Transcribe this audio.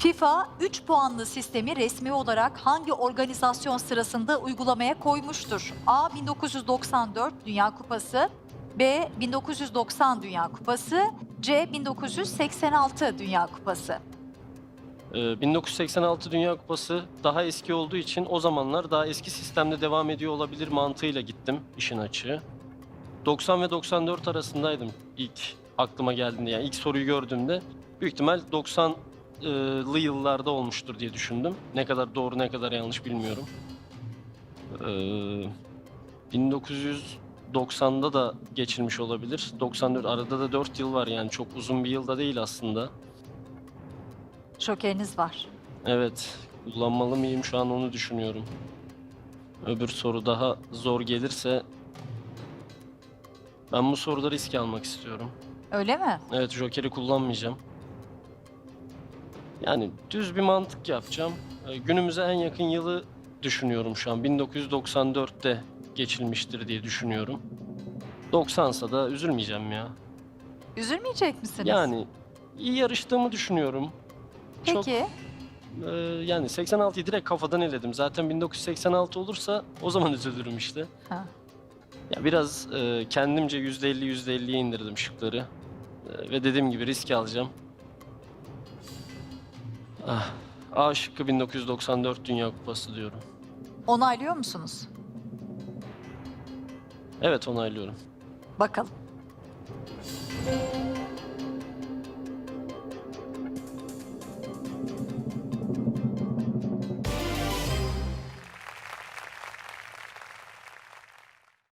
FIFA 3 puanlı sistemi resmi olarak hangi organizasyon sırasında uygulamaya koymuştur? A 1994 Dünya Kupası, B 1990 Dünya Kupası, C 1986 Dünya Kupası. Ee, 1986 Dünya Kupası daha eski olduğu için o zamanlar daha eski sistemde devam ediyor olabilir mantığıyla gittim işin açığı. 90 ve 94 arasındaydım ilk aklıma geldiğinde yani ilk soruyu gördüğümde büyük ihtimal 90'lı yıllarda olmuştur diye düşündüm. Ne kadar doğru ne kadar yanlış bilmiyorum. Ee, 1990'da da geçilmiş olabilir. 94 arada da 4 yıl var yani çok uzun bir yılda değil aslında. Jokeriniz var. Evet, kullanmalı mıyım şu an onu düşünüyorum. Öbür soru daha zor gelirse ben bu soruda risk almak istiyorum. Öyle mi? Evet, Joker'i kullanmayacağım. Yani düz bir mantık yapacağım. Ee, Günümüze en yakın yılı düşünüyorum şu an. 1994'te geçilmiştir diye düşünüyorum. 90'sa da üzülmeyeceğim ya. Üzülmeyecek misiniz? Yani iyi yarıştığımı düşünüyorum. çok- Peki. Ee, yani 86'yı direkt kafadan eledim. Zaten 1986 olursa o zaman üzülürüm işte. Ha. Ya biraz e, kendimce %50 %50'ye indirdim şıkları. E, ve dediğim gibi risk alacağım. Ah, A şıkkı 1994 Dünya Kupası diyorum. Onaylıyor musunuz? Evet onaylıyorum. Bakalım.